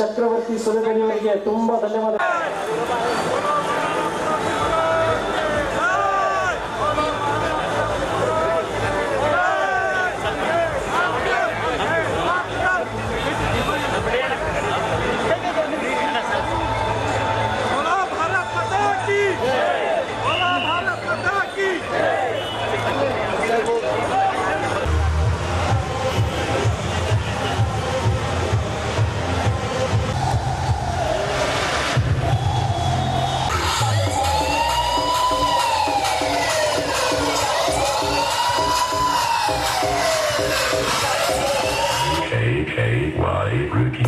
ಚಕ್ರವರ್ತಿ ಸುರಗಣಿಯವರಿಗೆ ತುಂಬಾ ಧನ್ಯವಾದ. KKY Rookie.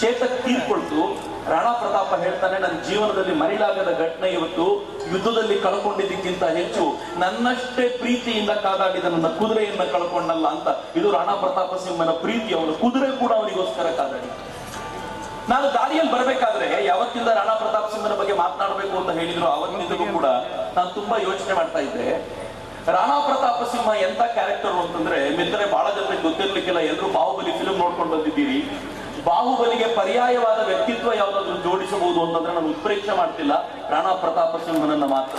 Chetak ತೀರ್ಕೊಳ್ತು. Rana ಪ್ರತಾಪ ಹೇಳ್ತಾನೆ, ನನ್ನ ಜೀವನದಲ್ಲಿ ಮರಿಲಾಗದ ಘಟನೆ ಇವತ್ತು ಯುದ್ಧದಲ್ಲಿ ಕಳ್ಕೊಂಡಿದ್ದಕ್ಕಿಂತ ಹೆಚ್ಚು ನನ್ನಷ್ಟೇ ಪ್ರೀತಿಯಿಂದ ಕಾದಾಡಿದ ನನ್ನ ಕುದುರೆಯನ್ನ ಕಳ್ಕೊಂಡಲ್ಲ ಅಂತ. ಇದು ರಾಣಾ ಪ್ರತಾಪ ಸಿಂಹನ ಪ್ರೀತಿ, ಅವನ ಕುದುರೆ ಕೂಡ ಅವನಿಗೋಸ್ಕರ ಕಾದಾಡಿ ನಾನು ದಾರಿಯಲ್ಲಿ ಬರಬೇಕಾದ್ರೆ ಯಾವತ್ತಿಂದ ರಾಣಾ ಪ್ರತಾಪ್ ಸಿಂಹನ ಬಗ್ಗೆ ಮಾತನಾಡಬೇಕು ಅಂತ ಹೇಳಿದ್ರು ಅವತ್ತಿನಿಂದಲೂ ಕೂಡ ನಾನು ತುಂಬಾ ಯೋಚನೆ ಮಾಡ್ತಾ ಇದ್ದೆ. ರಾಣಾ ಪ್ರತಾಪ ಸಿಂಹ ಎಂತ ಕ್ಯಾರೆಕ್ಟರ್ ಅಂತಂದ್ರೆ ಮಿತ್ರ ಬಹಳ ಜನರಿಗೆ ಗೊತ್ತಿರ್ಲಿಕ್ಕಿಲ್ಲ ಎಲ್ಲರೂ ಬಾಹುಬಲಿ ಫಿಲ್ಮ್ ನೋಡ್ಕೊಂಡು ಬಂದಿದ್ದೀರಿ. ಬಾಹುಬಲಿಗೆ ಪರ್ಯಾಯವಾದ ವ್ಯಕ್ತಿತ್ವ ಯಾವ್ದಾದ್ರು ಜೋಡಿಸಬಹುದು ಅಂತಂದ್ರೆ ನಾನು ಉತ್ಪ್ರೇಕ್ಷೆ ಮಾಡ್ತಿಲ್ಲ. ರಾಣಾ ಪ್ರತಾಪ ಸಿಂಹನನ್ನ ಮಾತ್ರ.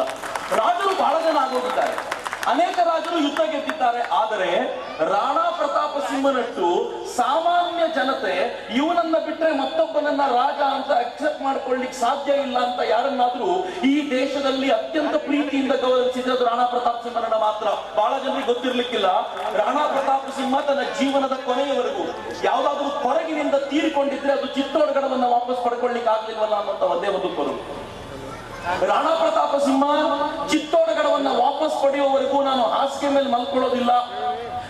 ರಾಜರು ಬಹಳ ಜನ ಆಗೋಗಿದ್ದಾರೆ. ಅನೇಕ ರಾಜರು ಯುದ್ಧ ಗೆದ್ದಿದ್ದಾರೆ. ಆದರೆ ರಾಣಾ ಪ್ರತಾಪ ಸಿಂಹನಟ್ಟು ಸಾಮಾನ್ಯ ಜನತೆ ಇವನನ್ನ ಬಿಟ್ರೆ ಮತ್ತೊಬ್ಬನನ್ನ ರಾಜ ಅಂತ ಅಕ್ಸೆಪ್ಟ್ ಮಾಡ್ಕೊಳ್ಳಿಕ್ ಸಾಧ್ಯ ಇಲ್ಲ ಅಂತ ಯಾರನ್ನಾದ್ರೂ ಈ ದೇಶದಲ್ಲಿ ಅತ್ಯಂತ ಪ್ರೀತಿಯಿಂದ ಗೌರವಿಸಿದ್ರು ರಾಣಾ ಪ್ರತಾಪ್ ಸಿಂಹನನ್ನ ಮಾತ್ರ. ಬಹಳ ಜನರಿಗೆ ಗೊತ್ತಿರ್ಲಿಕ್ಕಿಲ್ಲ. ರಾಣಾ ಪ್ರತಾಪ ಸಿಂಹ ತನ್ನ ಜೀವನದ ಕೊನೆಯವರೆಗೂ ಯಾವ್ದಾದ್ರೂ ಕೊರಗಿನಿಂದ ತೀರಿಕೊಂಡಿದ್ರೆ ಅದು ಚಿತ್ತೋಡ್ಗಡವನ್ನ ವಾಪಸ್ ಪಡ್ಕೊಳ್ಳಿಕ್ ಆಗ್ಲಿಲ್ವಲ್ಲ ಅನ್ನುವಂತ ಒಂದೇ ಒಂದು ಕೊರಗು ರಾಣಾ ಪ್ರತಾಪ ಸಿಂಹ ಚಿತ್ತೋಡಗಡವನ್ನ ವಾಪಸ್ ಪಡೆಯುವವರೆಗೂ ನಾನು ಹಾಸಿಗೆ ಮೇಲೆ ಮಲ್ಕೊಳ್ಳೋದಿಲ್ಲ.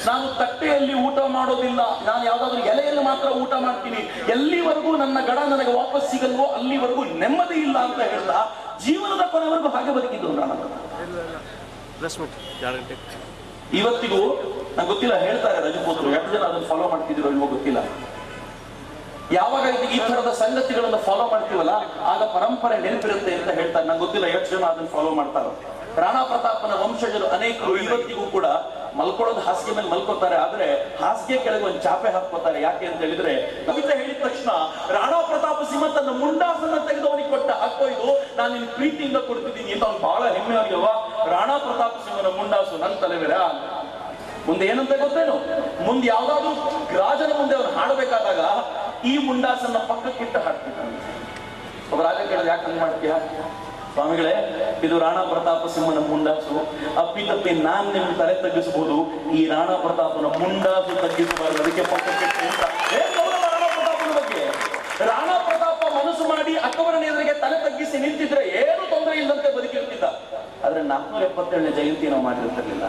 ನಾನು ತಟ್ಟೆಯಲ್ಲಿ ಊಟ ಮಾಡೋದಿಲ್ಲ. ನಾನು ಯಾವ್ದಾದ್ರು ಎಲೆಯಲ್ಲಿ ಮಾತ್ರ ಊಟ ಮಾಡ್ತೀನಿ. ಎಲ್ಲಿವರೆಗೂ ನನ್ನ ಗಡ ನನಗೆ ವಾಪಸ್ ಸಿಗಲ್ವೋ ಅಲ್ಲಿವರೆಗೂ ನೆಮ್ಮದಿ ಇಲ್ಲ ಅಂತ ಹೇಳ್ತಾ ಜೀವನದ ಕೊನೆವರೆಗೂ ಹಾಗೆ ಬದುಕಿದ್ದು ನಾನು ಇವತ್ತಿಗೂ ನಂಗೆ ಗೊತ್ತಿಲ್ಲ ಹೇಳ್ತಾರೆ ರಜಪೂತರು ಎಷ್ಟು ಜನ ಅದನ್ನು ಫಾಲೋ ಮಾಡ್ತಿದ್ರು ನಿಮಗೆ ಗೊತ್ತಿಲ್ಲ. ಯಾವಾಗ ಈ ತರದ ಸಂಗತಿಗಳನ್ನ ಫಾಲೋ ಮಾಡ್ತೀವಲ್ಲ ಆಗ ಪರಂಪರೆ ನೆನಪಿರುತ್ತೆ ಅಂತ ಹೇಳ್ತಾರೆ. ನಂಗೆ ಗೊತ್ತಿಲ್ಲ ಎಷ್ಟು ಜನ ಅದನ್ನ ಫಾಲೋ ಮಾಡ್ತಾರೆ. ರಾಣಾ ಪ್ರತಾಪನ ವಂಶಜರು ಅನೇಕರು ಇವತ್ತಿಗೂ ಕೂಡ ಮಲ್ಕೊಳ್ಳೋದು ಹಾಸಿಗೆ ಮೇಲೆ ಮಲ್ಕೋತಾರೆ. ಆದ್ರೆ ಹಾಸಿಗೆ ಕೆಳಗೆ ಒಂದು ಚಾಪೆ ಹಾಕೋತಾರೆ ಯಾಕೆ ಅಂತ ಹೇಳಿದ್ರೆ ಕವಿತೆ ಹೇಳಿದ ತಕ್ಷಣ ರಾಣಾ ಪ್ರತಾಪ ಸಿಂಹ ತನ್ನ ಮುಂಡಾಸನ್ನ ತೆಗೆದು ಅವನಿಗೆ ಕೊಟ್ಟ ಹಾಕೋ ಇದು. ನಾನು ನಿನ್ ಪ್ರೀತಿಯಿಂದ ಕೊಡ್ತಿದ್ದೀನಿ. ಅಂತ ಅವ್ನು ಬಹಳ ಹೆಮ್ಮೆ ಆಗಿಲ್ವಾ ರಾಣಾ ಪ್ರತಾಪ ಸಿಂಹನ ಮುಂಡಾಸು ನನ್ನ ತಲೆಬೇರೆ ಮುಂದೆ ಏನಂತ ಗೊತ್ತೇನು? ಮುಂದೆ ಯಾವ್ದಾದ್ರು ರಾಜನ ಮುಂದೆ ಅವ್ರು ಹಾಡಬೇಕಾದಾಗ ಈ ಮುಂಡಾಸನ್ನ ಪಕ್ಕಕ್ಕಿಟ್ಟು ಹಾಕ್ತಿದ್ದಾನೆ ಒಬ್ಬ ರಾಜ ಕೇಳಿದ್ರೆ ಯಾಕೆ ಹಂಗ್ ಮಾಡ್ತೀಯ? ಸ್ವಾಮಿಗಳೇ, ಇದು ರಾಣಾ ಪ್ರತಾಪ ಸಿಂಹನ ಮುಂಡಾಸು. ಅಪ್ಪಿತಪ್ಪಿ ನಾನ್ ನಿಮ್ ತಲೆ ತಗ್ಗಿಸಬಹುದು ಈ ರಾಣಾ ಪ್ರತಾಪನ ಮುಂಡಾಸು ತಗ್ಗಿಸಬಾರದು. ಅದಕ್ಕೆ ಬಗ್ಗೆ. ರಾಣಾ ಪ್ರತಾಪ ಮನಸ್ಸು ಮಾಡಿ ಅಕ್ಕವರನ ಎದುರಿಗೆ ತಲೆ ತಗ್ಗಿಸಿ ನಿಂತಿದ್ರೆ ಏನು ತೊಂದರೆ ಇಲ್ಲದಂತೆ ಬದುಕಿರ್ತಿದ್ದ. ಆದ್ರೆ ನಾಲ್ಕುನೂರ ಎಪ್ಪತ್ತೇಳನೇ ಜಯಂತಿ ನಾವು ಮಾಡಿರ್ತಿರ್ಲಿಲ್ಲ.